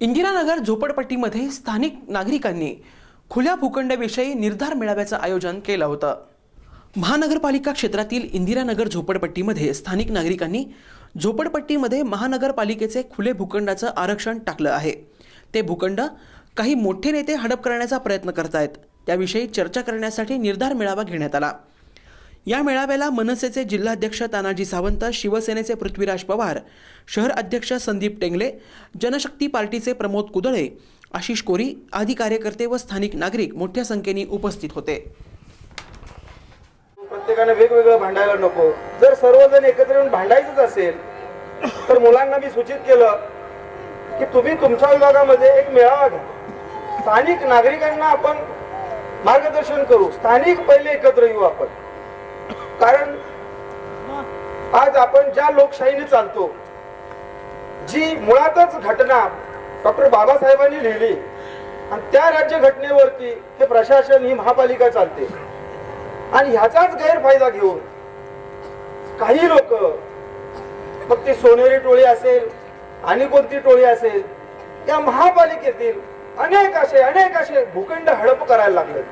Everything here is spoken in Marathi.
इंदिरानगर झोपडपट्टीमध्ये स्थानिक नागरिकांनी खुल्या भूखंडाविषयी निर्धार मेळाव्याचं आयोजन केलं होतं. महानगरपालिका क्षेत्रातील इंदिरानगर झोपडपट्टीमध्ये स्थानिक नागरिकांनी झोपडपट्टीमध्ये महानगरपालिकेचे खुले भूखंडाचं आरक्षण टाकलं आहे. ते भूखंड काही मोठे नेते हडप करण्याचा प्रयत्न करतायत. त्याविषयी चर्चा करण्यासाठी निर्धार मेळावा घेण्यात आला. या मेळाव्याला मनसेचे जिल्हाध्यक्ष तानाजी सावंत शिवसेनेचे पृथ्वीराज पवार शहर अध्यक्ष संदीप टेंगले जनशक्ती पार्टीचे प्रमोद कुदळे आशिष कोरी आदी कार्यकर्ते व स्थानिक नागरिक मोठ्या संख्येने उपस्थित होते. प्रत्येकाने वेगवेगळं भांडायला नको. जर सर्वजण एकत्र येऊन भांडायचंच असेल तर मुलांना मी सूचित केलं की तुम्ही तुमच्या विभागामध्ये एक मेळावा घ्या. स्थानिक नागरिकांना आपण मार्गदर्शन करू. स्थानिक पहिले एकत्र येऊ आपण. कारण आज आपण ज्या लोकशाहीने चालतो जी मुळातच घटना डॉक्टर बाबासाहेबांनी लिहिली आणि त्या राज्य घटनेवरती हे प्रशासन ही महापालिका चालते. आणि ह्याचाच गैरफायदा घेऊन काही लोक मग ती सोनेरी टोळी असेल आणि कोणती टोळी असेल त्या महापालिकेतील अनेक असे अनेक असे भूखंड हडप करायला लागले